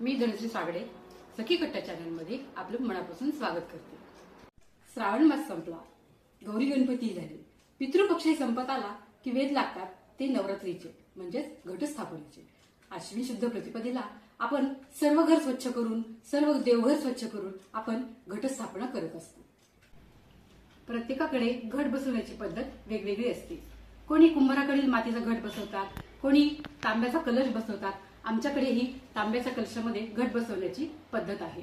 मी धनश्री सागडे सखी कट्टा चॅनलमध्ये आपलं मनापासून स्वागत करते. श्रावण मास संपला. गौरी गणपती झाले. पितृपक्षही संपत आला की वेद लागतात ते नवरात्रीचे म्हणजेच घटस्थापनेचे. आश्विन शुद्ध प्रतिपदेला आपण सर्व घर स्वच्छ करून सर्व देवघर स्वच्छ करून आपण घटस्थापना करत असतो. प्रत्येकाकडे घट बसवण्याची पद्धत वेगवेगळी असते. कोणी कुंभाराकडील मातीचा घट बसवतात कोणी तांब्याचा कलश बसवतात आमच्याकडेही तांब्याच्या कलशामध्ये घट बसवण्याची पद्धत आहे.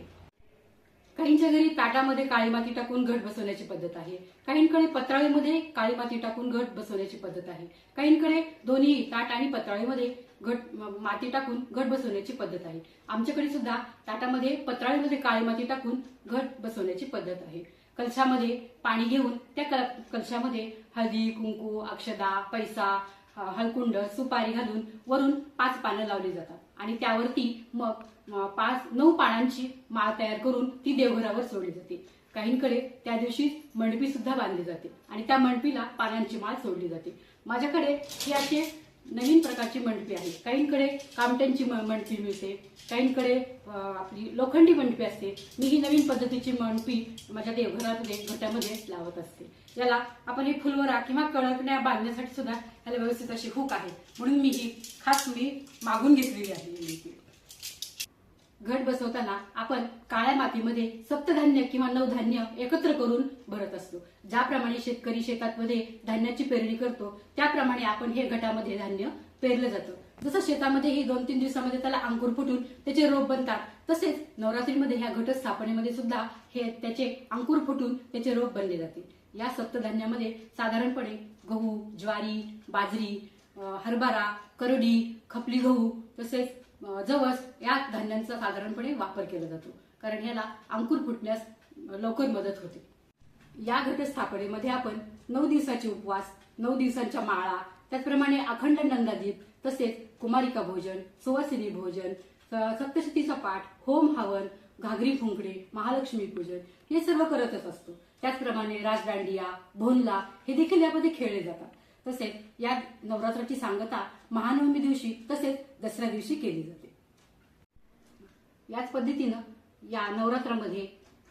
काहींच्या घरी ताटामध्ये काळी माती टाकून घट बसवण्याची पद्धत आहे. काहींकडे पत्राळीमध्ये काळी माती टाकून घट बसवण्याची पद्धत आहे. काहींकडे दोन्ही ताट आणि पत्राळीमध्ये घट माती टाकून घट बसवण्याची पद्धत आहे. आमच्याकडे सुद्धा ताटामध्ये पत्राळीमध्ये काळी माती टाकून घट बसवण्याची पद्धत आहे. कलशामध्ये पाणी घेऊन त्या कलशामध्ये हळदी कुंकू अक्षदा पैसा हलकुंड हळकुंड सुपारी घालून वरून पाच पानं लावली जातात. आणि त्यावरती मग पाच नऊ पानांची माळ तयार करून ती देवघरावर सोडली जाते. काहींकडे त्या दिवशी मंडपी सुद्धा बांधली जाते आणि त्या मंडपीला पानांची माळ सोडली जाते. माझ्याकडे हे असे नवीन प्रकारची मंडपी आहे. काहींकडे कामट्यांची म- मंडपी मिळते काहींकडे आपली लोखंडी मंडपी असते. मी ही नवीन पद्धतीची मंडपी माझ्या देवघरातले घटामध्ये लावत असते. याला आपण हे फुलवरा किंवा कळकण्या बांधण्यासाठी सुद्धा याला व्यवस्थित अशी हुक आहे. म्हणून मी ही खास मी मागून घेतलेली आहे. मंडपी. घट बसवताना आपण काळ्या मातीमध्ये सप्तधान्य किंवा नवधान्य एकत्र करून भरत असतो. ज्याप्रमाणे शेतकरी शेतामध्ये धान्याची पेरणी करतो त्याप्रमाणे आपण हे घटामध्ये धान्य पेरलं जातं. जसं शेतामध्ये ही दोन तीन दिवसामध्ये त्याला अंकुर फुटून त्याचे रोप बनतात तसेच नवरात्रीमध्ये ह्या घट स्थापनेमध्ये सुद्धा हे त्याचे अंकुर फुटून त्याचे रोप बनले जाते. या सप्तधान्यामध्ये साधारणपणे गहू ज्वारी बाजरी हरभरा करडी खपली गहू तसेच जवस या धान्यांचा साधारणपणे वापर केला जातो. कारण याला अंकुर फुटण्यास लवकर मदत होते. या घटस्थापनेमध्ये आपण नऊ दिवसाचे उपवास नऊ दिवसांच्या माळा त्याचप्रमाणे अखंड नंदादीप तसेच कुमारिका भोजन सुवासिनी भोजन स- सप्तशतीचा पाठ होम हवन घागरी फुंकणे महालक्ष्मी पूजन हे सर्व करतच असतो. त्याचप्रमाणे राजदांडिया भोनला हे देखील यामध्ये खेळले जातात. तसेच या नवरात्राची सांगता महानवमी दिवशी तसेच दसऱ्या दिवशी केली जाते. याच पद्धतीनं या नवरात्रामध्ये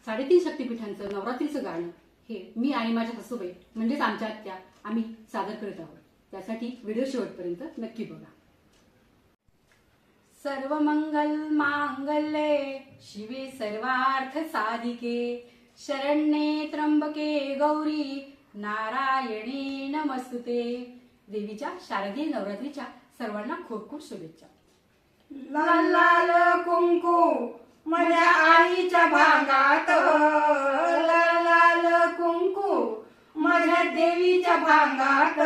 साडेतीन शक्तीपीठांचं नवरात्रीचं गाणं हे मी आणि माझ्या सासूबाई म्हणजेच आमच्या आत्या आम्ही सादर करत आहोत. त्यासाठी व्हिडिओ शेवटपर्यंत नक्की बघा. सर्व मंगल मांगल्ये शिवे सर्वार्थ साधिके शरण्ये त्र्यंबके गौरी नारायणी नमस्तुते. देवीच्या शारदीय नवरात्रीच्या सर्वांना खूप खूप शुभेच्छा. लाल लाल कुंकू माझ्या आईच्या भागात. लाल लाल कुंकू माझ्या देवीच्या भागात.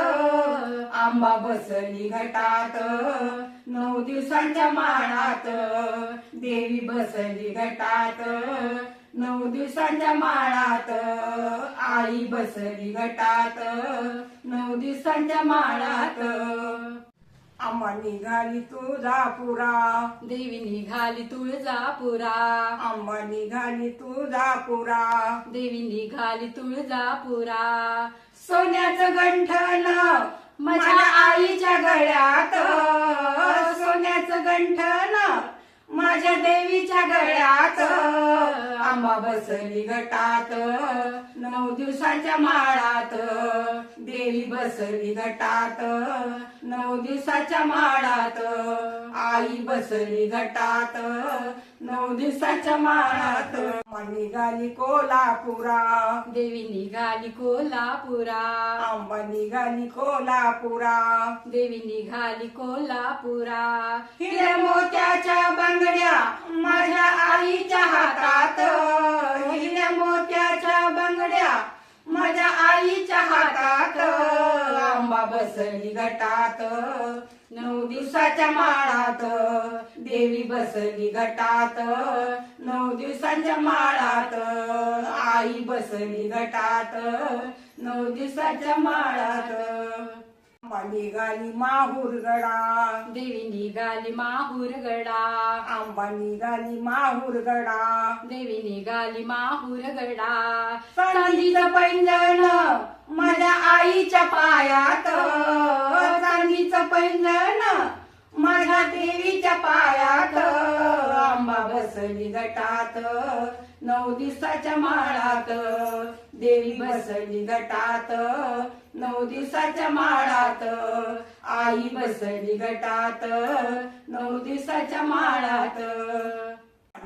आंबा बसली घटात नऊ दिवसांच्या माळात. देवी बसली घटात नऊ दिवसांच्या माळात आई बसली घटात नऊ दिवसांच्या माळात आम्हा निघाली तुळजापुरा. देवी निघाली तुळजापुरा. आम्हा निघाली तुळजापुरा. देवी निघाली तुळजापुरा. सोन्याचं गंठन माझ्या आईच्या गळ्यात. सोन्याचं गंठन माझ्या देवीच्या गळ्यात आंबा बसली गटात नऊ दिवसाच्या माळात बसली गटात. नऊ दिवसाच्या माळात आई बसली गटात. नऊ दिवसाच्या माळात निघाली कोल्हापुरा. देवी निघाली कोल्हापुरा. आंबा निघाली कोल्हापुरा. देवी निघाली कोल्हापुरा. हिरे मोत्याच्या बांगड्या माझ्या आईच्या हातात हिरे मोत्याच्या बांगड्या माझ्या आईच्या हातात आंबा बसली गटात नऊ दिवसाच्या माळात. देवी बसली गटात नऊ दिवसाच्या माळात. आई बसली गटात नऊ दिवसाच्या माळात. निघाली माहूरगडा. देवी निघाली माहूरगडा. आंबा निघाली माहूरगडा. देवी निघाली माहूरगडा. चांदीचं पैंजण माझ्या आईच्या पायात. चांदीचं पैंजण माझ्या देवीच्या पायात. आंबा बसली गटात नऊ दिवसाच्या माळात. देवी बसली गटात नऊ दिवसाच्या माळात. आई बसली गटात नऊ दिवसाच्या माळात.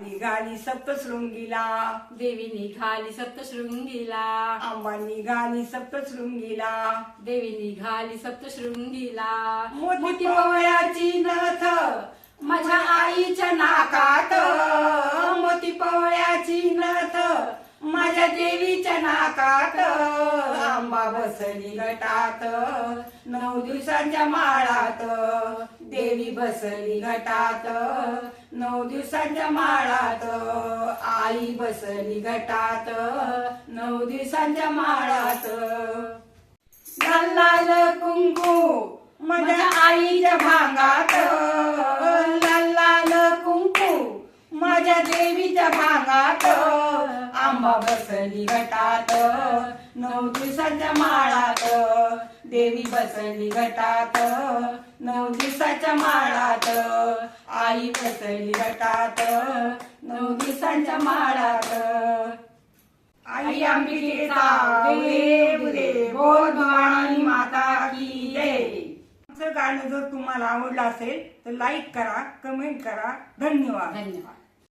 निघाली सप्तशृंगीला. देवी निघाली सप्तशृंगीला. आंबा निघाली सप्तशृंगीला. देवी निघाली सप्तशृंगीला. मोती पवळ्याची नथ माझ्या आईच्या नाकात. देवीच्या नाकात आंबा बसली गटात नऊ दिवसांच्या माळात देवी बसली गटात नऊ दिवसांच्या माळात आई बसली गटात नऊ दिवसांच्या माळात. लाल लाल कुंकू माझ्या आईच्या भांगात लाल लाल कुंकू माझ्या देवीच्या भांगात आंबा बसली गटात नऊ दिवसाच्या माळात देवी बसली गटात. नऊ दिवसाच्या माळात आई बसली गटात. नऊ दिवसांच्या माळात. आई आंबी बोल भवानी माता की जय. आमचं गाणं जर तुम्हाला आवडलं असेल तर लाईक करा कमेंट करा. धन्यवाद. धन्यवाद.